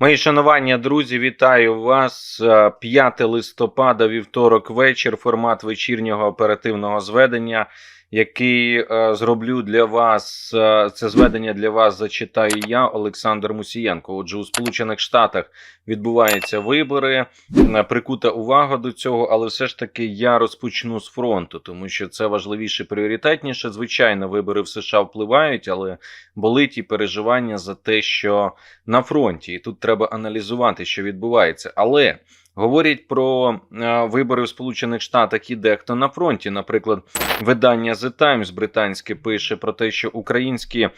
Мої шанування, друзі, вітаю вас. Е, 5 листопада, вівторок, вечір. Формат вечірнього оперативного зведення, який е, зроблю для вас. е, це зведення для вас зачитаю я, Олександр Мусієнко. Отже, у Сполучених Штатах відбуваються вибори. Е, Прикута увага до цього, але все ж таки я розпочну з фронту, тому що це важливіше, пріоритетніше. Звичайно, вибори в США впливають, але болить і переживання за те, що на фронті, і тут треба аналізувати, що відбувається. Але говорять про е, вибори в Сполучених Штатах і дехто на фронті. Наприклад, видання The Times британське пише про те, що українські.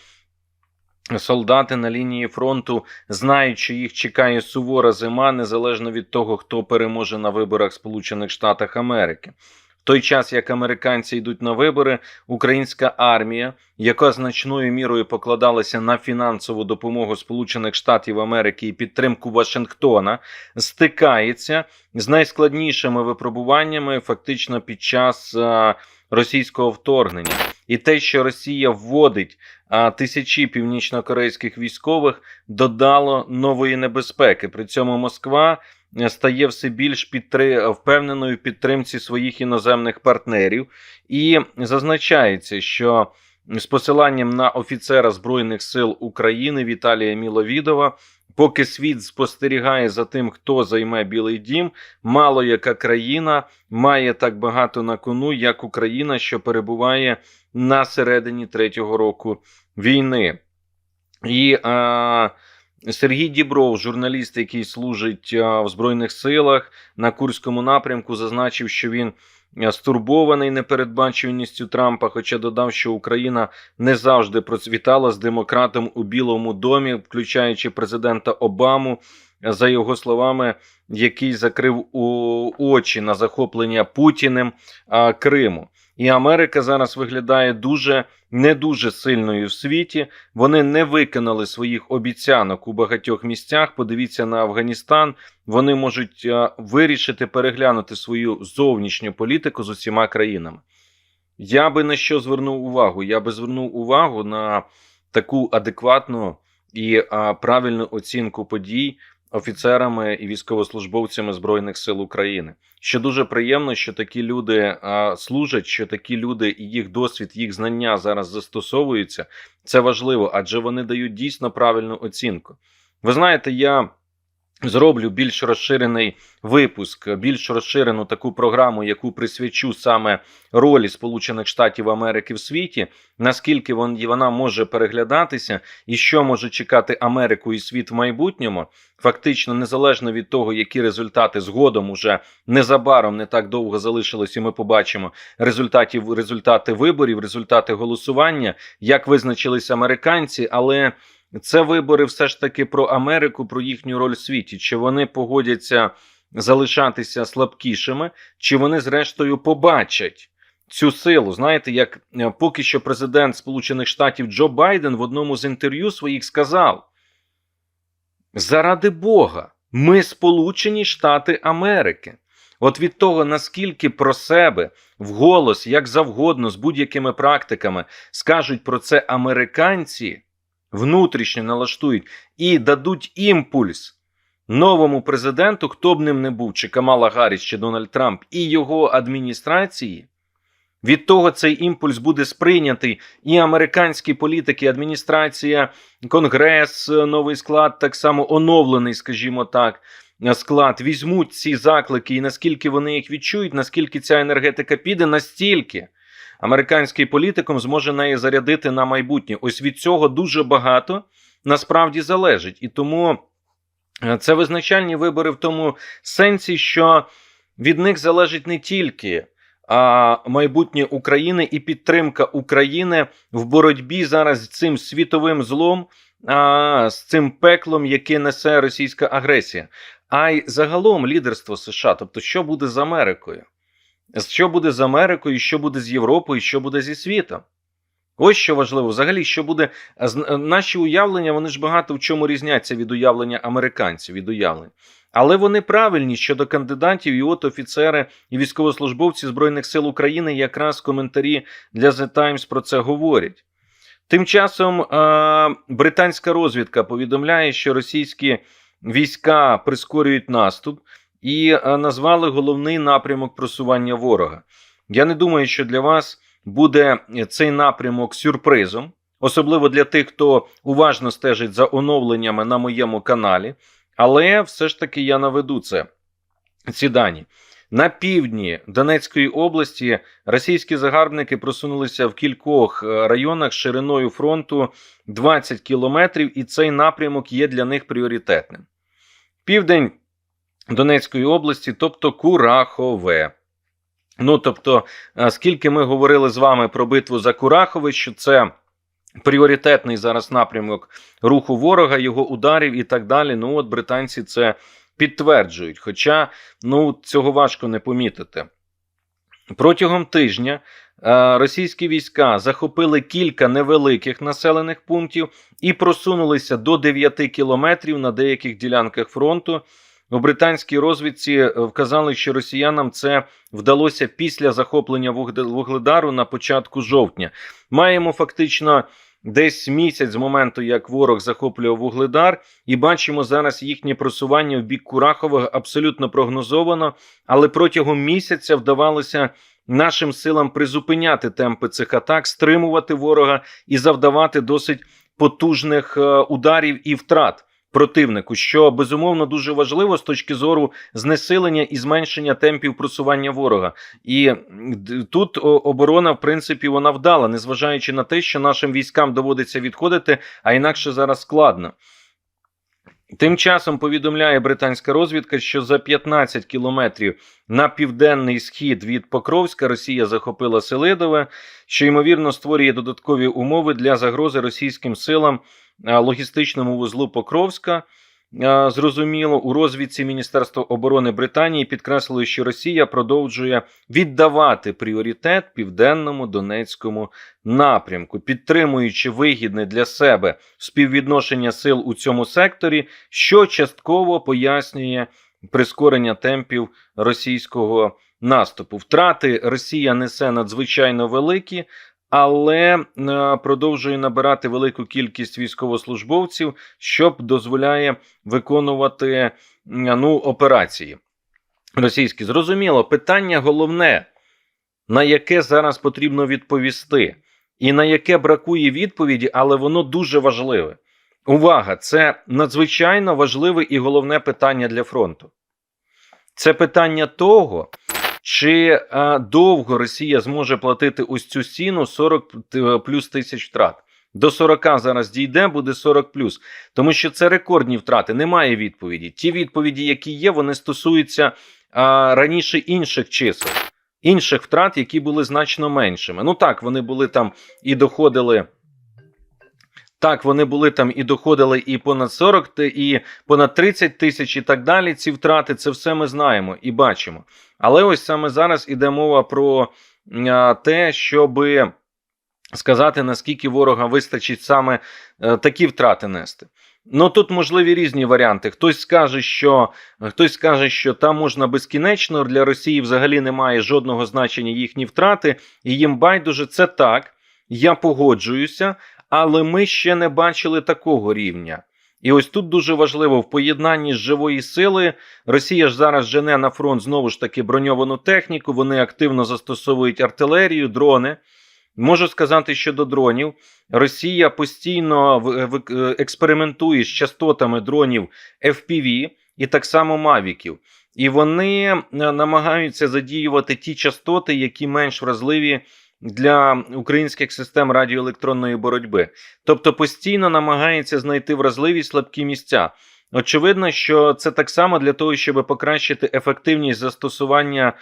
Солдати на лінії фронту знають, що їх чекає сувора зима, незалежно від того, хто переможе на виборах Сполучених Штатах Америки. В той час, як американці йдуть на вибори, українська армія, яка значною мірою покладалася на фінансову допомогу Сполучених Штатів Америки і підтримку Вашингтона, стикається з найскладнішими випробуваннями фактично під час а, російського вторгнення. І те, що Росія вводить а, тисячі північнокорейських військових, додало нової небезпеки. При цьому Москва е, стає все більш підтри... впевненою в підтримці своїх іноземних партнерів, і зазначається, що з посиланням на офіцера Збройних сил України Віталія Міловідова. Поки світ спостерігає за тим, хто займе Білий Дім, мало яка країна має так багато на кону, як Україна, що перебуває на середині третього року війни. І а, Сергій Дібров, журналіст, який служить в Збройних силах на Курському напрямку, зазначив, що він стурбований непередбачуваністю Трампа, хоча додав, що Україна не завжди процвітала з демократом у Білому домі, включаючи президента Обаму. За його словами, який закрив очі на захоплення Путіним Криму. І Америка зараз виглядає дуже не дуже сильною в світі. Вони не виконали своїх обіцянок у багатьох місцях. Подивіться на Афганістан. Вони можуть вирішити переглянути свою зовнішню політику з усіма країнами. Я би на що звернув увагу? Я би звернув увагу на таку адекватну і правильну оцінку подій офіцерами і військовослужбовцями Збройних сил України. Що дуже приємно, що такі люди а, служать, що такі люди і їх досвід, їх знання зараз застосовуються. Це важливо, адже вони дають дійсно правильну оцінку. Ви знаєте, я. Зроблю більш розширений випуск, більш розширену таку програму, яку присвячу саме ролі Сполучених Штатів Америки в світі, наскільки вон- вона може переглядатися, і що може чекати Америку і світ в майбутньому, фактично незалежно від того, які результати згодом уже незабаром не так довго залишилось, і ми побачимо результатів результати виборів, результати голосування, як визначились американці, але. Це вибори все ж таки про Америку, про їхню роль в світі. Чи вони погодяться залишатися слабкішими, чи вони, зрештою, побачать цю силу? Знаєте, як е, поки що президент Сполучених Штатів Джо Байден в одному з інтерв'ю своїх сказав: заради Бога, ми Сполучені Штати Америки. От від того, наскільки про себе вголос, як завгодно, з будь-якими практиками скажуть про це американці внутрішньо налаштують і дадуть імпульс новому президенту, хто б ним не був, чи Камала Гарріс, чи Дональд Трамп, і його адміністрації. Від того цей імпульс буде сприйнятий і американські політики, адміністрація, конгрес, новий склад, так само оновлений, скажімо так, склад візьмуть ці заклики, і наскільки вони їх відчують, наскільки ця енергетика піде, настільки американський політикум зможе неї зарядити на майбутнє. Ось від цього дуже багато насправді залежить. І тому е, це визначальні вибори в тому сенсі, що від них залежить не тільки а, майбутнє України і підтримка України в боротьбі зараз з цим світовим злом, а, з цим пеклом, яке несе російська агресія, а й загалом лідерство США. Тобто, що буде з Америкою? Що буде з Америкою, що буде з Європою, що буде зі світом? Ось що важливо, взагалі, що буде з- наші уявлення, вони ж багато в чому різняться від уявлення американців, від уявлень. Але вони правильні щодо кандидатів, і от офіцери і військовослужбовці Збройних сил України якраз коментарі для The Times про це говорять. Тим часом е- британська розвідка повідомляє, що російські війська прискорюють наступ і е, назвали головний напрямок просування ворога. Я не думаю, що для вас буде цей напрямок сюрпризом, особливо для тих, хто уважно стежить за оновленнями на моєму каналі. Але все ж таки я наведу це ці дані. На півдні Донецької області російські загарбники просунулися в кількох е, районах шириною фронту 20 кілометрів, і цей напрямок є для них пріоритетним. Південь Донецької області, тобто Курахове. Ну, тобто, е, скільки ми говорили з вами про битву за Курахове, що це пріоритетний зараз напрямок руху ворога, його ударів і так далі. Ну, от британці це підтверджують. Хоча ну, цього важко не помітити. Протягом тижня е, російські війська захопили кілька невеликих населених пунктів і просунулися до 9 кілометрів на деяких ділянках фронту. У британській розвідці е, вказали, що росіянам це вдалося після захоплення Вугледару на початку жовтня. Маємо фактично десь місяць з моменту, як ворог захоплював Вугледар, і бачимо зараз їхнє просування в бік Курахового абсолютно прогнозовано, але протягом місяця вдавалося нашим силам призупиняти темпи цих атак, стримувати ворога і завдавати досить потужних е, ударів і втрат. Противнику, що безумовно дуже важливо з точки зору знесилення і зменшення темпів просування ворога, і тут оборона, в принципі, вона вдала, незважаючи на те, що нашим військам доводиться відходити, а інакше зараз складно. Тим часом повідомляє британська розвідка, що за 15 кілометрів на південний схід від Покровська Росія захопила Селидове, що ймовірно створює додаткові умови для загрози російським силам логістичному вузлу Покровська. Зрозуміло, у розвідці Міністерства оборони Британії підкреслили, що Росія продовжує віддавати пріоритет південному Донецькому напрямку, підтримуючи вигідне для себе співвідношення сил у цьому секторі, що частково пояснює прискорення темпів російського наступу. Втрати Росія несе надзвичайно великі. Але е, продовжує набирати велику кількість військовослужбовців, що дозволяє виконувати ну, операції російські. Зрозуміло, питання головне, на яке зараз потрібно відповісти, і на яке бракує відповіді, але воно дуже важливе. Увага! Це надзвичайно важливе і головне питання для фронту. Це питання того, чи а, довго Росія зможе платити ось цю ціну 40 плюс тисяч втрат. До 40 зараз дійде, буде 40 плюс. Тому що це рекордні втрати, немає відповіді. Ті відповіді, які є, вони стосуються а, раніше інших чисел, інших втрат, які були значно меншими. Ну так, вони були там і доходили. Так, вони були там і доходили і понад 40, і понад 30 тисяч, і так далі. Ці втрати, це все ми знаємо і бачимо. Але ось саме зараз іде мова про те, щоби сказати, наскільки ворога вистачить саме е, такі втрати нести. Ну тут можливі різні варіанти. Хтось скаже, що хтось скаже, що там можна безкінечно для Росії взагалі немає жодного значення їхні втрати, і їм байдуже це так. Я погоджуюся, але ми ще не бачили такого рівня. І ось тут дуже важливо в поєднанні з живої сили. Росія ж зараз жене на фронт знову ж таки броньовану техніку. Вони активно застосовують артилерію, дрони. Можу сказати щодо дронів. Росія постійно в- е, експериментує з частотами дронів FPV і так само мавіків. І вони е, намагаються задіювати ті частоти, які менш вразливі для українських систем радіоелектронної боротьби. Тобто постійно намагається знайти вразливість слабкі місця. Очевидно, що це так само для того, щоб покращити ефективність застосування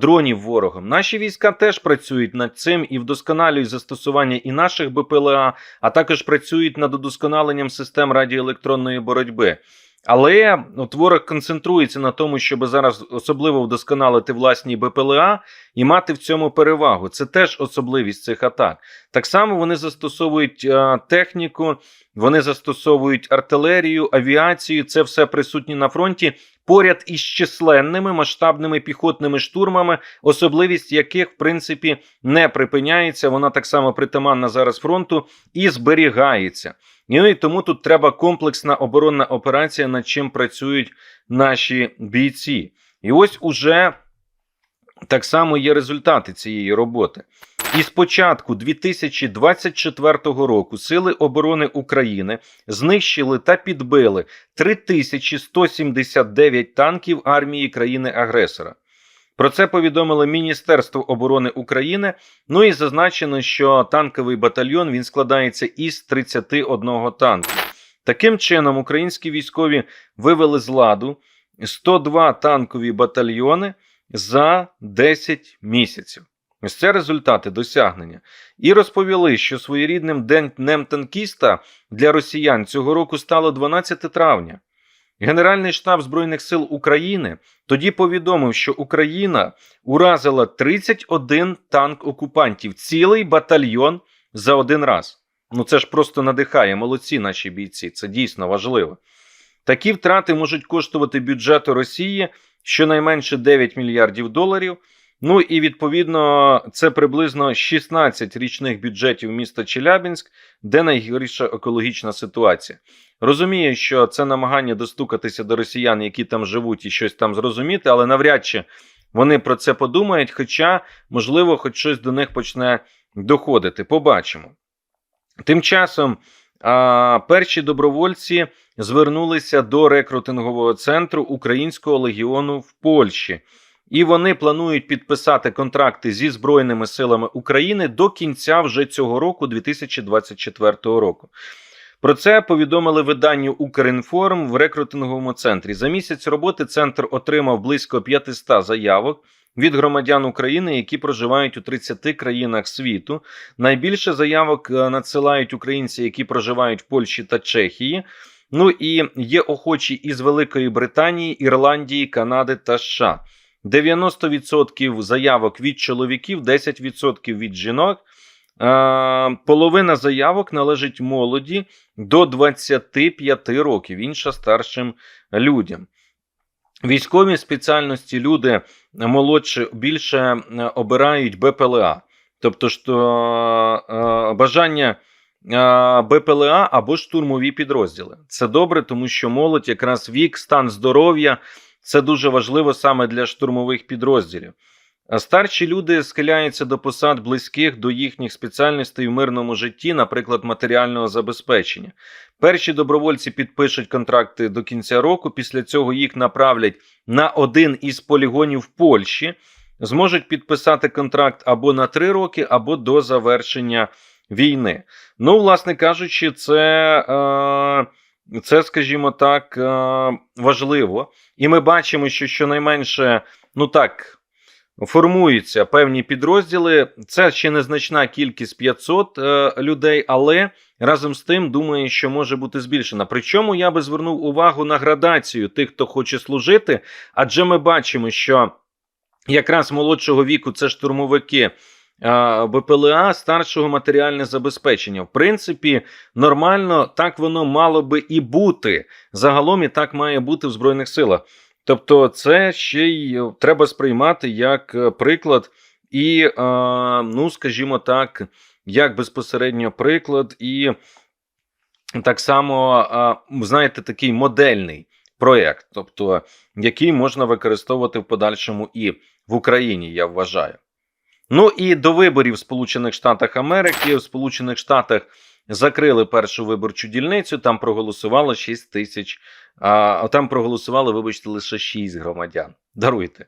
дронів ворогом. Наші війська теж працюють над цим і вдосконалюють застосування і наших БПЛА, а також працюють над удосконаленням систем радіоелектронної боротьби. Але от ворог концентрується на тому, щоб зараз особливо вдосконалити власні БПЛА і мати в цьому перевагу. Це теж особливість цих атак. Так само вони застосовують е, техніку, вони застосовують артилерію, авіацію. Це все присутні на фронті поряд із численними масштабними піхотними штурмами, особливість яких, в принципі, не припиняється. Вона так само притаманна зараз фронту і зберігається. І, ну, і тому тут треба комплексна оборонна операція, над чим працюють наші бійці. І ось уже так само є результати цієї роботи. І з початку 2024 року Сили оборони України знищили та підбили 3179 танків армії країни-агресора. Про це повідомило Міністерство оборони України. Ну і зазначено, що танковий батальйон він складається із 31 танку. Таким чином, українські військові вивели з ладу 102 танкові батальйони за 10 місяців. Ось це результати досягнення. І розповіли, що своєрідним днем танкіста для росіян цього року стало 12 травня. Генеральний штаб Збройних сил України тоді повідомив, що Україна уразила 31 танк окупантів, цілий батальйон за один раз. Ну це ж просто надихає. Молодці наші бійці. Це дійсно важливо. Такі втрати можуть коштувати бюджету Росії щонайменше 9 мільярдів доларів. Ну і відповідно це приблизно 16 річних бюджетів міста Челябінськ, де найгірша екологічна ситуація. Розумію, що це намагання достукатися до росіян, які там живуть, і щось там зрозуміти, але навряд чи вони про це подумають. Хоча, можливо, хоч щось до них почне доходити. Побачимо. Тим часом а, перші добровольці звернулися до рекрутингового центру Українського легіону в Польщі. І вони планують підписати контракти зі Збройними силами України до кінця вже цього року, 2024 року. Про це повідомили виданню Укрінформ в рекрутинговому центрі. За місяць роботи центр отримав близько 500 заявок від громадян України, які проживають у 30 країнах світу. Найбільше заявок е, надсилають українці, які проживають в Польщі та Чехії. Ну і є охочі із Великої Британії, Ірландії, Канади та США. 90% заявок від чоловіків, 10% від жінок. Половина заявок належить молоді до 25 років, інша старшим людям. Військові спеціальності люди молодші більше обирають БПЛА, тобто що бажання БПЛА або штурмові підрозділи. Це добре, тому що молодь, якраз вік, стан здоров'я це дуже важливо саме для штурмових підрозділів. Старші люди схиляються до посад близьких до їхніх спеціальностей в мирному житті, наприклад, матеріального забезпечення. Перші добровольці підпишуть контракти до кінця року. Після цього їх направлять на один із полігонів Польщі, зможуть підписати контракт або на три роки, або до завершення війни. Ну, власне кажучи, це. Е- це, скажімо так, важливо. І ми бачимо, що щонайменше, ну так, формуються певні підрозділи. Це ще незначна кількість 500 е, людей, але разом з тим думаю, що може бути збільшена. Причому я би звернув увагу на градацію тих, хто хоче служити, адже ми бачимо, що якраз молодшого віку це штурмовики. БПЛА старшого матеріальне забезпечення. В принципі, нормально так воно мало би і бути. Загалом і так має бути в Збройних силах. Тобто, це ще й треба сприймати як е, приклад, і, ну, скажімо так, як безпосередньо приклад, і так само, знаєте, такий модельний проєкт, тобто, який можна використовувати в подальшому і в Україні, я вважаю. Ну і до виборів в Сполучених Штатах Америки в Сполучених Штатах закрили першу виборчу дільницю. Там проголосувало 6 тисяч, а там проголосували, вибачте, лише 6 громадян. Даруйте.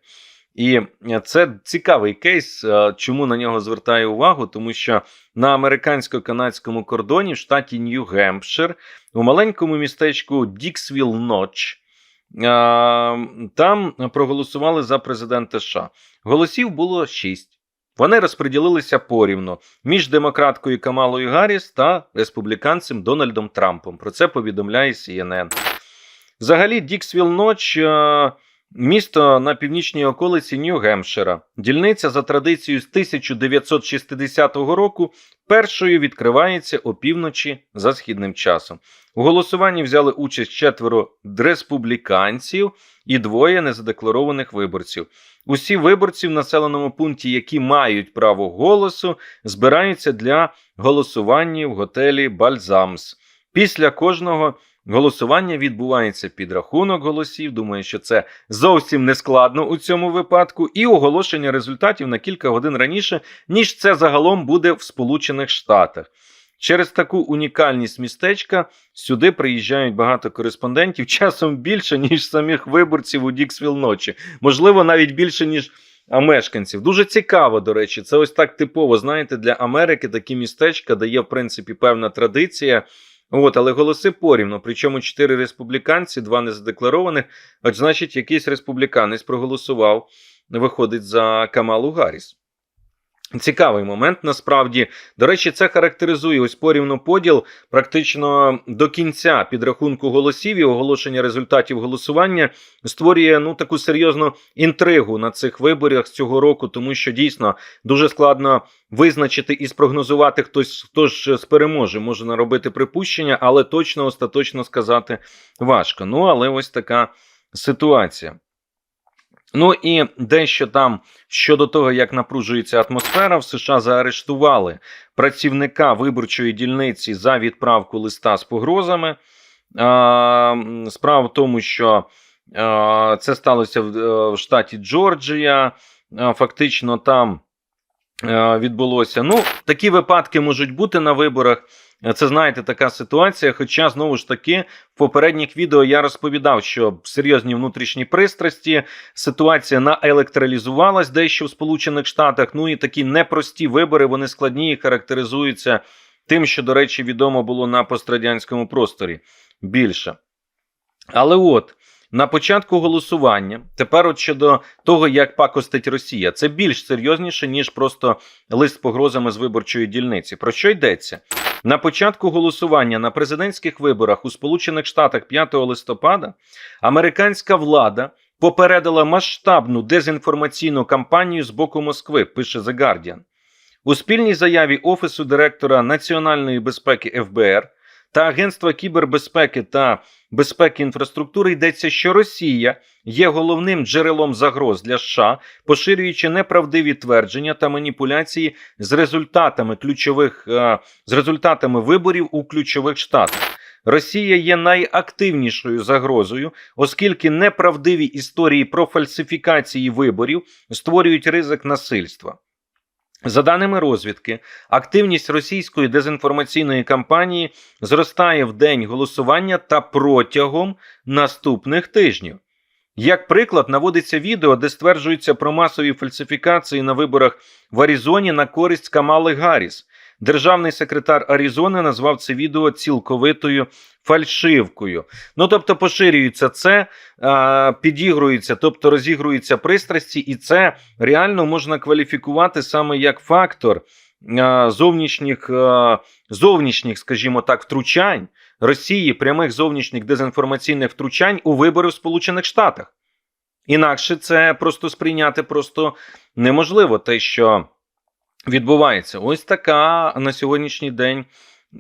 І це цікавий кейс. Чому на нього звертаю увагу? Тому що на американсько-канадському кордоні в штаті Нью-Гемпшир у маленькому містечку Діксвіл Ноч. Там проголосували за президента США. Голосів було 6. Вони розподілилися порівно між демократкою Камалою Гарріс та республіканцем Дональдом Трампом. Про це повідомляє CNN. Взагалі, Діксвіл Ноч е, місто на північній околиці Нью-Гемпшира. Дільниця за традицією з 1960 року першою відкривається опівночі за східним часом. У голосуванні взяли участь четверо республіканців і двоє незадекларованих виборців. Усі виборці в населеному пункті, які мають право голосу, збираються для голосування в готелі Бальзамс. Після кожного голосування відбувається підрахунок голосів. Думаю, що це зовсім не складно у цьому випадку, і оголошення результатів на кілька годин раніше, ніж це загалом буде в Сполучених Штатах. Через таку унікальність містечка сюди приїжджають багато кореспондентів, часом більше, ніж самих виборців у Діксвіл ночі. Можливо, навіть більше, ніж мешканців. Дуже цікаво, до речі, це ось так типово. Знаєте, для Америки такі містечка дає, в принципі, певна традиція. От, але голоси порівну. Причому чотири республіканці, два незадекларованих. От, значить, якийсь республіканець проголосував, виходить за Камалу Гарріс. Цікавий момент насправді. До речі, це характеризує ось порівну поділ практично до кінця підрахунку голосів і оголошення результатів голосування створює ну таку серйозну інтригу на цих виборах цього року, тому що дійсно дуже складно визначити і спрогнозувати хтось, хто ж переможе. Можна робити припущення, але точно остаточно сказати важко. Ну але ось така ситуація. Ну і дещо там щодо того, як напружується атмосфера, в США заарештували працівника виборчої дільниці за відправку листа з погрозами. Справа в тому, що це сталося в штаті Джорджія. Фактично там відбулося. Ну, такі випадки можуть бути на виборах. Це знаєте, така ситуація. Хоча знову ж таки в попередніх відео я розповідав, що серйозні внутрішні пристрасті ситуація наелектралізувалась дещо в Сполучених Штатах. Ну і такі непрості вибори вони складні і характеризуються тим, що, до речі, відомо було на пострадянському просторі більше. Але от на початку голосування, тепер от щодо того, як пакостить Росія, це більш серйозніше, ніж просто лист погрозами з виборчої дільниці. Про що йдеться? На початку голосування на президентських виборах у Сполучених Штатах 5 листопада американська влада попередила масштабну дезінформаційну кампанію з боку Москви, пише The Guardian. У спільній заяві Офісу директора національної безпеки ФБР та Агентства кібербезпеки та безпеки інфраструктури йдеться, що Росія є головним джерелом загроз для США, поширюючи неправдиві твердження та маніпуляції з результатами ключових е, з результатами виборів у ключових штатах. Росія є найактивнішою загрозою, оскільки неправдиві історії про фальсифікації виборів створюють ризик насильства. За даними розвідки, активність російської дезінформаційної кампанії зростає в день голосування та протягом наступних тижнів. Як приклад, наводиться відео, де стверджується про масові фальсифікації на виборах в Аризоні на користь Камали Гарріс. Державний секретар Аризони назвав це відео цілковитою фальшивкою. Ну тобто, поширюється це, підігрується, тобто розігруються пристрасті, і це реально можна кваліфікувати саме як фактор зовнішніх, зовнішніх, скажімо так, втручань Росії, прямих зовнішніх дезінформаційних втручань у вибори в Сполучених Штатах. Інакше це просто сприйняти просто неможливо те, що відбувається. Ось така на сьогоднішній день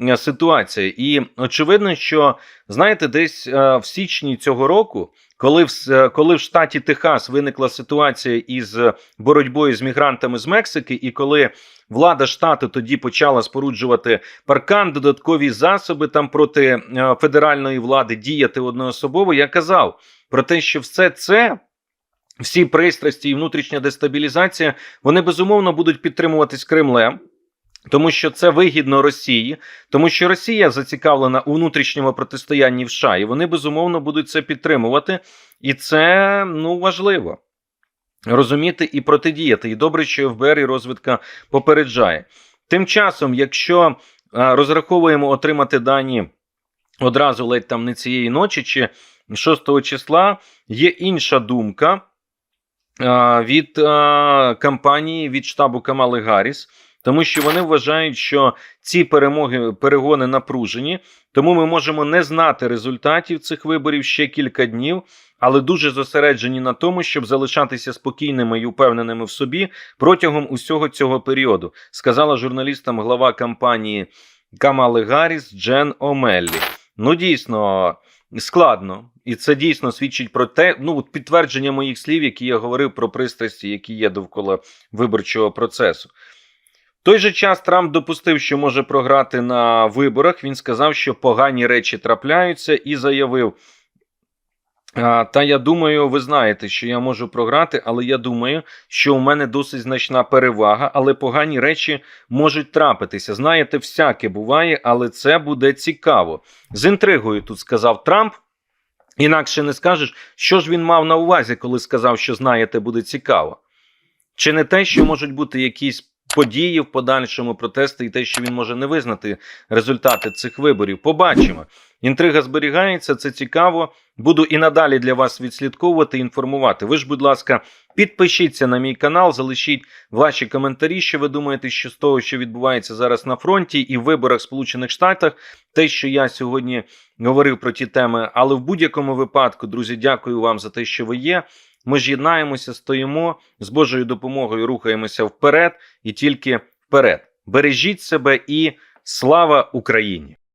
е, ситуація. І очевидно, що знаєте, десь е, в січні цього року, коли в е, коли в штаті Техас виникла ситуація із боротьбою з мігрантами з Мексики, і коли влада штату тоді почала споруджувати паркан, додаткові засоби там проти федеральної влади діяти одноособово, я казав про те, що все це. Всі пристрасті і внутрішня дестабілізація вони безумовно будуть підтримуватись Кремлем. Тому що це вигідно Росії, тому що Росія зацікавлена у внутрішньому протистоянні в США, і вони безумовно будуть це підтримувати, і це ну важливо розуміти і протидіяти. І добре, що ФБР і розвідка попереджає. Тим часом, якщо розраховуємо отримати дані одразу ледь там не цієї ночі, чи 6 числа, є інша думка від кампанії від штабу Камали Гарріс, тому що вони вважають, що ці перемоги перегони напружені, тому ми можемо не знати результатів цих виборів ще кілька днів, але дуже зосереджені на тому, щоб залишатися спокійними і упевненими в собі протягом усього цього періоду, сказала журналістам глава кампанії Камали Гарріс Джен Омеллі. Ну дійсно складно. І це дійсно свідчить про те, ну підтвердження моїх слів, які я говорив про пристрасті, які є довкола виборчого процесу. той же час Трамп допустив, що може програти на виборах. Він сказав, що погані речі трапляються, і заявив. «А, Та я думаю, ви знаєте, що я можу програти, але я думаю, що у мене досить значна перевага, але погані речі можуть трапитися. Знаєте, всяке буває, але це буде цікаво. З інтригою тут сказав Трамп. Інакше не скажеш, що ж він мав на увазі, коли сказав, що знаєте, буде цікаво. Чи не те, що можуть бути якісь події в подальшому протести, і те, що він може не визнати результати цих виборів? Побачимо. Інтрига зберігається, це цікаво. Буду і надалі для вас відслідковувати, інформувати. Ви ж, будь ласка, підпишіться на мій канал, залишіть ваші коментарі, що ви думаєте, що з того, що відбувається зараз на фронті і в виборах в Сполучених Штатах, те, що я сьогодні говорив про ті теми. Але в будь-якому випадку, друзі, дякую вам за те, що ви є. Ми ж єднаємося, стоїмо з Божою допомогою, рухаємося вперед і тільки вперед. Бережіть себе і слава Україні!